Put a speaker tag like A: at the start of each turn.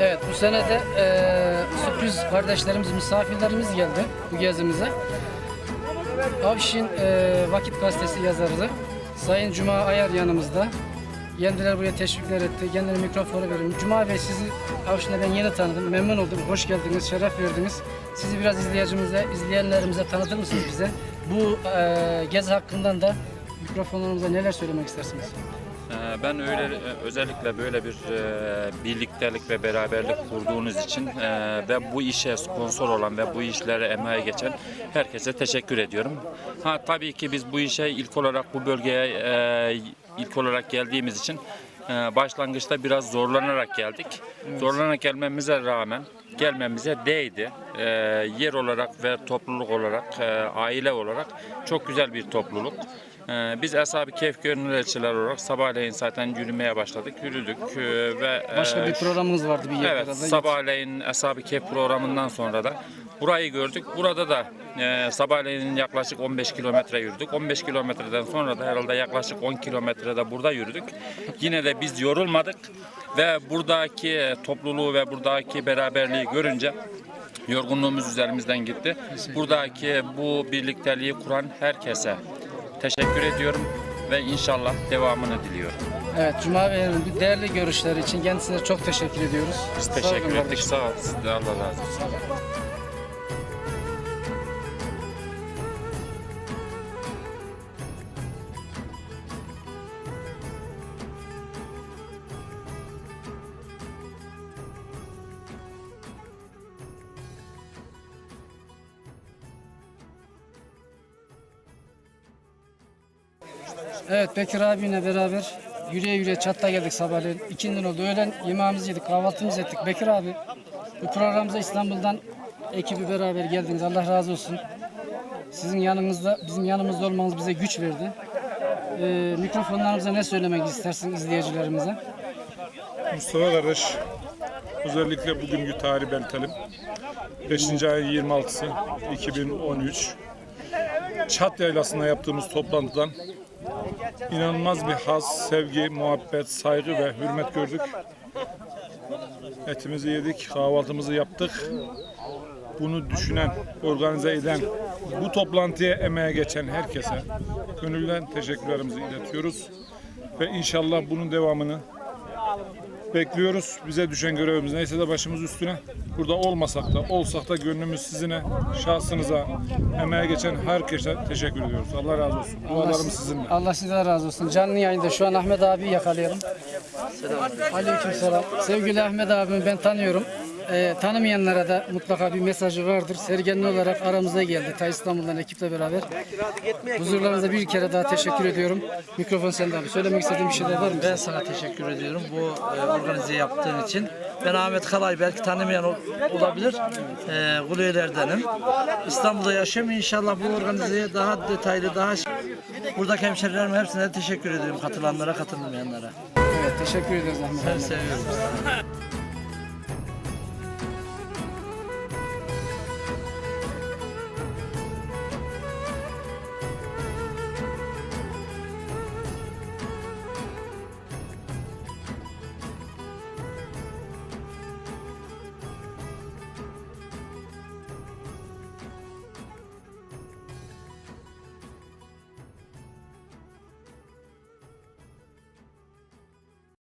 A: Evet bu sene de eee, sürpriz kardeşlerimiz, misafirlerimiz geldi bu gezimize. Avşin eee, Vakit Gazetesi yazarı Sayın Cuma Ayar yanımızda. Kendileri buraya teşvikler etti. Kendilerine mikrofonu verin. Cuma Bey sizi Avşin'de ben yeni tanıdım. Memnun oldum. Hoş geldiniz, şeref verdiniz. Sizi biraz izleyicimize, izleyenlerimize tanıtır mısınız bize? Bu eee gezi hakkından da mikrofonlarımıza neler söylemek istersiniz?
B: Ee, Ben öyle özellikle böyle bir e, birliktelik ve beraberlik kurduğunuz için e, ve bu işe sponsor olan ve bu işlere emeğe geçen herkese teşekkür ediyorum. Ha tabii ki biz bu işe ilk olarak bu bölgeye e, ilk olarak geldiğimiz için başlangıçta biraz zorlanarak geldik. Zorlanarak gelmemize rağmen gelmemize değdi. E, yer olarak ve topluluk olarak, e, aile olarak çok güzel bir topluluk. Ee, Biz Eshab-ı Kehf gönüllü elçiler olarak sabahleyin zaten yürümeye başladık, yürüdük ee, ve
A: Başka
B: e,
A: bir programımız vardı bir yerde.
B: Evet, sabahleyin Eshab-ı Kehf programından sonra da burayı gördük. Burada da e, sabahleyin yaklaşık 15 kilometre yürüdük. 15 kilometreden sonra da herhalde yaklaşık 10 kilometrede burada yürüdük. Yine de biz yorulmadık ve buradaki topluluğu ve buradaki beraberliği görünce yorgunluğumuz üzerimizden gitti. Buradaki bu birlikteliği kuran herkese teşekkür ediyorum ve inşallah devamını diliyorum.
A: Evet, Cuma Bey'in bu değerli görüşleri için kendisine çok teşekkür ediyoruz.
B: Biz teşekkür ettik. Sağ ol. Siz de Allah razı olsun.
A: Evet, Bekir abiyle beraber yürüye yürüye çatta geldik sabahleyin. İkindin oldu. Öğlen yemeğimizi yedik, kahvaltımızı ettik. Bekir abi, bu programımıza İstanbul'dan ekibi beraber geldiniz. Allah razı olsun. Sizin yanınızda, bizim yanımızda olmanız bize güç verdi. Ee, mikrofonlarımıza ne söylemek istersin izleyicilerimize?
C: Mustafa kardeş, özellikle bugünkü tarih belirtelim. 5. ayın 26'sı 2013. Çat Yaylası'nda yaptığımız toplantıdan inanılmaz bir haz, sevgi, muhabbet, saygı ve hürmet gördük. Etimizi yedik, kahvaltımızı yaptık. Bunu düşünen, organize eden, bu toplantıya emeğe geçen herkese gönülden teşekkürlerimizi iletiyoruz. Ve inşallah bunun devamını bekliyoruz. Bize düşen görevimiz neyse de başımız üstüne. Burada olmasak da olsak da gönlümüz sizine, şahsınıza, emeğe geçen herkese teşekkür ediyoruz. Allah razı olsun. Dualarımız sizinle.
A: Allah sizden razı olsun. Canlı yayında şu an Ahmet abi yakalayalım. Aleyküm selam. Sevgili Ahmet abimi ben tanıyorum. Ee, tanımayanlara da mutlaka bir mesajı vardır. Sergenli olarak aramıza geldi. Ta İstanbul'dan ekiple beraber. Huzurlarınıza bir kere daha teşekkür ediyorum. Mikrofon sende abi. Söylemek istediğin bir şeyler var mı?
D: Ben sana teşekkür ediyorum bu e, organize yaptığın için. Ben Ahmet Kalay belki tanımayan ol- olabilir. E, Guleylerdenim. İstanbul'da yaşıyorum. İnşallah bu organizeye daha detaylı, daha buradaki hemşerilerime hepsine teşekkür ediyorum. Katılanlara, katılmayanlara.
A: Evet teşekkür ederiz Ahmet
D: Ben
A: abi.
D: seviyorum.